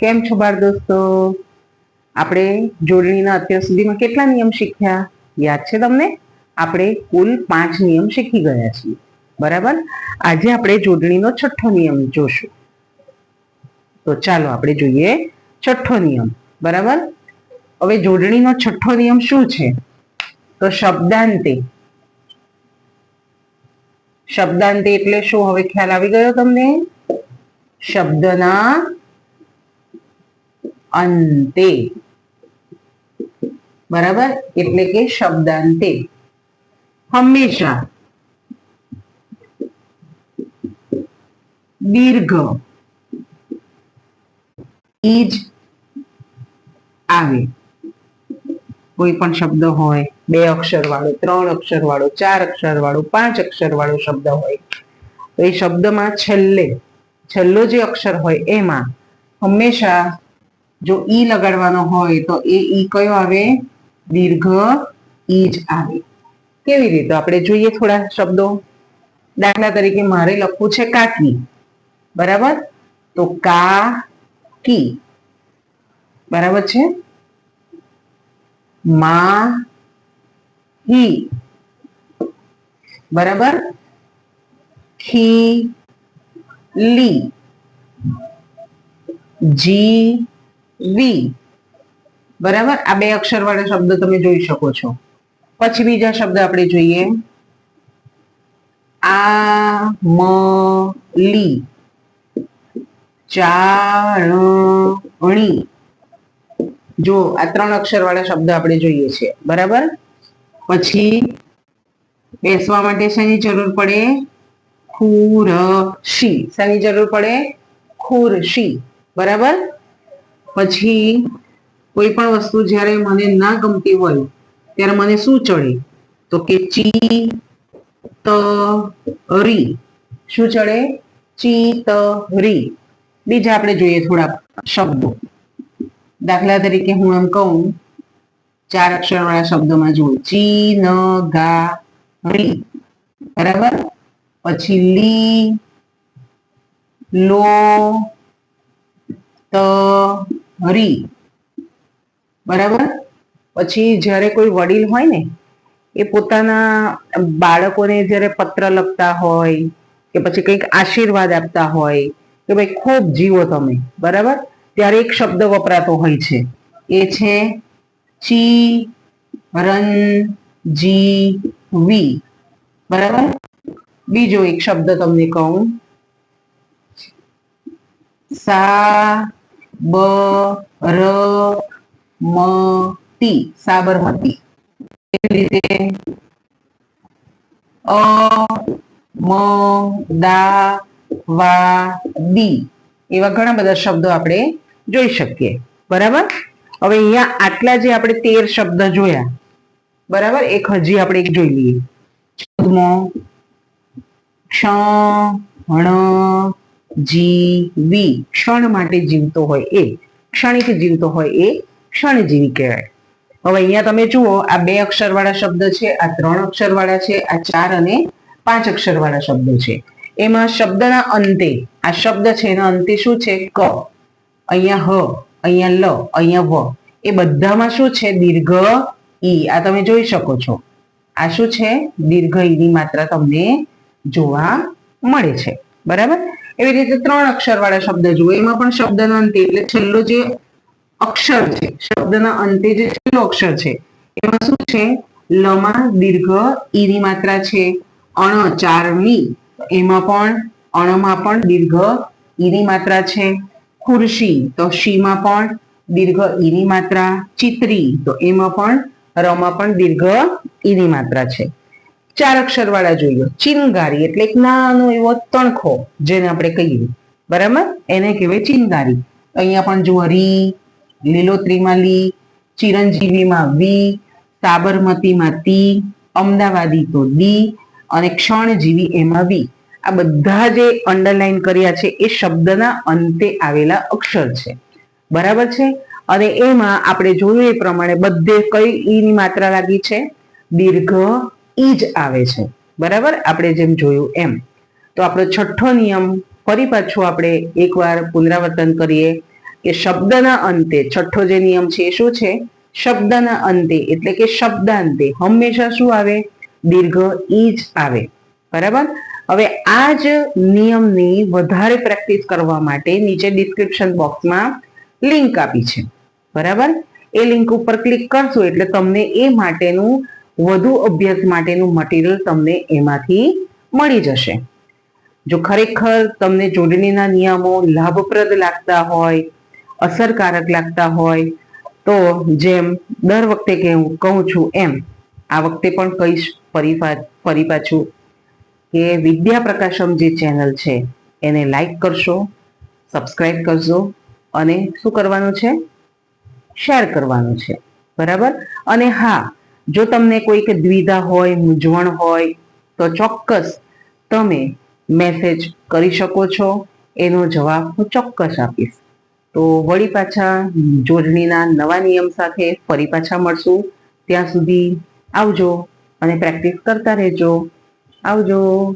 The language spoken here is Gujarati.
કેમ છો બાળ દોસ્તો? આપણે જોડણીના અત્યાર સુધીમાં કેટલા નિયમ શીખ્યા? યાદ છે તમને? આપણે કુલ પાંચ નિયમ શીખી ગયા છીએ. બરાબર? આજે આપણે જોડણીનો છઠ્ઠો નિયમ જોશું. તો ચાલો આપણે જોઈએ છઠ્ઠો નિયમ. બરાબર? હવે જોડણીનો છઠ્ઠો નિયમ શું છે? તો શબ્દાંતે. શબ્દાંતે એટલે શું? હવે ખ્યાલ આવી ગયો તમને? શબ્દના અંતે બરાબર એટલે કે શબ્દાંતે હંમેશા દીર્ઘ ઈ જ આવે કોઈ પણ શબ્દ હોય બે અક્ષર વાળો ત્રણ અક્ષર વાળો ચાર અક્ષર વાળો પાંચ અક્ષર વાળો શબ્દ હોય તો એ શબ્દમાં છેલ્લે છેલ્લો જે અક્ષર હોય એમાં હંમેશા જો ઈ લગાડવાનો હોય તો એ ઈ કયો આવે? દીર્ઘ ઈ જ આવે. કેવી રીતે? આપણે જોઈએ થોડા શબ્દો. દાખલા તરીકે મારે લખવું છે કાકી. બરાબર? તો કા કી બરાબર છે? મા હી બરાબર? ખી લી જી. વી. બરાબર? આ બે અક્ષર વાળા શબ્દ તમે જોઈ શકો છો. પછી બીજા શબ્દ આપણે જોઈએ. આ મ લી ચારણી જો, આ ત્રણ અક્ષર વાળા શબ્દ આપણે જોઈએ છે. બરાબર? પછી બેસવા માટે શેની જરૂર પડે? ખુરશી. શેની જરૂર પડે? ખુરશી. બરાબર? પછી કોઈ પણ વસ્તુ જ્યારે મને ના ગમતી હોય, ત્યારે મને શું ચડે? તો કે ચી ત રી શું ચડે? ચી ત રી બીજા આપણે જોઈએ થોડા શબ્દો. દાખલા તરીકે હું એમ કહું, ચાર અક્ષર વાળા શબ્દોમાં જુઓ. ચી ન ગા રી બરાબર? પછી લી લો ત રી બરાબર? પછી જ્યારે કોઈ વડીલ હોય ને, એ પોતાના બાળકોને જ્યારે પત્ર લખતા હોય, કે પછી કંઈક આશીર્વાદ આપતા હોય, કે ભાઈ ખૂબ જીવો તમે, બરાબર? ત્યારે એક શબ્દ વપરાતો હોય છે. એ છે ચી, રન, જી, વી. બરાબર? બીજો એક શબ્દ તમને કહું. સા બ, ર, મ તી સાબરમતી. એવી રીતે? અ, મ, દા, વા, દી. એવા ઘણા બધા શબ્દો આપણે જોઈ શકીએ. બરાબર? હવે અહીંયા આટલા જે આપણે તેર શબ્દ જોયા, બરાબર? એક હજી આપણે એક જોઈ લઈએ. ચૌદમો ક્ષણ જીવી. ક્ષણ માટે જીવતો હોય એ. ક્ષણિક જીવતો હોય એ ક્ષણજીવી કહેવાય. હવે અહીંયા તમે જુઓ, આ બે અક્ષર વાળા શબ્દ છે, આ ત્રણ અક્ષર વાળા છે, આ ચાર અને પાંચ અક્ષર વાળા શબ્દો છે. એમાં શબ્દના અંતે, આ શબ્દ છે એના અંતે શું છે? ક. અહીંયા હ, અહીંયા લ, અહીંયા વ. એ બધામાં શું છે? દીર્ઘ ઈ. આ તમે જોઈ શકો છો. આ શું છે? દીર્ઘ ઈની માત્રા તમને જોવા મળે છે. બરાબર? એવી રીતે ત્રણ અક્ષર વાળા શબ્દ જુઓ. એમાં પણ શબ્દના અંતે, એટલે છેલ્લો જે અક્ષર છે, શબ્દના અંતે જે છેલ્લો અક્ષર છે, એમાં શું છે? લમાં દીર્ઘ ઈની માત્રા છે. અણ ચારની એમાં પણ, અણમાં પણ દીર્ઘ ઈની માત્રા છે. ખુરશી, તો શીમાં પણ દીર્ઘ ઈની માત્રા. ચિત્રી, તો એમાં પણ રમાં પણ દીર્ઘ ઈની માત્રા છે. ચાર અક્ષર વાળા જોઈએ. ચિનગારી એટલે એક નાનો એવો તણખો, જેને આપણે કહીએ. બરાબર? એને કહેવાય ચિનગારી. અહીંયા પણ જુઓ, રી, લીલોત્રીમાં લી, ચિરંજીવીમાં વી, સાબરમતીમાં તી, અમદાવાદી તો દી અને ક્ષણજીવી એમાં વી. આ બધા જે અંડરલાઈન કર્યા છે, એ શબ્દના અંતે આવેલા અક્ષર છે. બરાબર છે? અને એમાં આપણે જોયું એ પ્રમાણે બધે કઈ ઈની માત્રા લાગી છે? દીર્ઘ ઈ જ આવે છે. બરાબર? આપણે જેમ જોયું એમ. તો આપણો છઠ્ઠો નિયમ, ફરી પાછું આપણે એકવાર પુનરાવર્તન કરીએ કે શબ્દના અંતે, છઠ્ઠો જે નિયમ છે એ શું છે? શબ્દના અંતે, એટલે કે શબ્દાંતે. હંમેશા શું આવે? દીર્ઘ ઈ જ આવે. બરાબર? હવે આ જ નિયમની વધારે પ્રેક્ટિસ કરવા માટે નીચે ડિસ્ક્રિપ્શન બોક્સમાં લિંક આપી છે. બરાબર? એ લિંક ઉપર ક્લિક કરશો એટલે તમને એ માટેનું વધુ અભ્યાસ માટેનું મટીરિયલ તમને એમાંથી મળી જશે. જો ખરેખર તમને જોડણીના નિયમો લાભપ્રદ લાગતા હોય, અસરકારક લાગતા હોય, તો જેમ દર વખતે કે કહું છું એમ, આ વખતે પણ કહીશ ફરી ફરી પાછું કે વિદ્યા પ્રકાશમ જે ચેનલ છે, એને લાઈક કરશો સબસ્ક્રાઈબ કરશો અને શું કરવાનું છે? શેર કરવાનું છે. બરાબર? અને હા જો તમને કોઈક દ્વિધા હોય, મૂંઝવણ હોય, તો ચોક્કસ તમે મેસેજ કરી શકો છો. એનો જવાબ હું ચોક્કસ આપીશ. તો વળી પાછા જોડણીના નવા નિયમ સાથે ફરી પાછા મળશું. ત્યાં સુધી આવજો અને પ્રેક્ટિસ કરતા રહેજો. આવજો.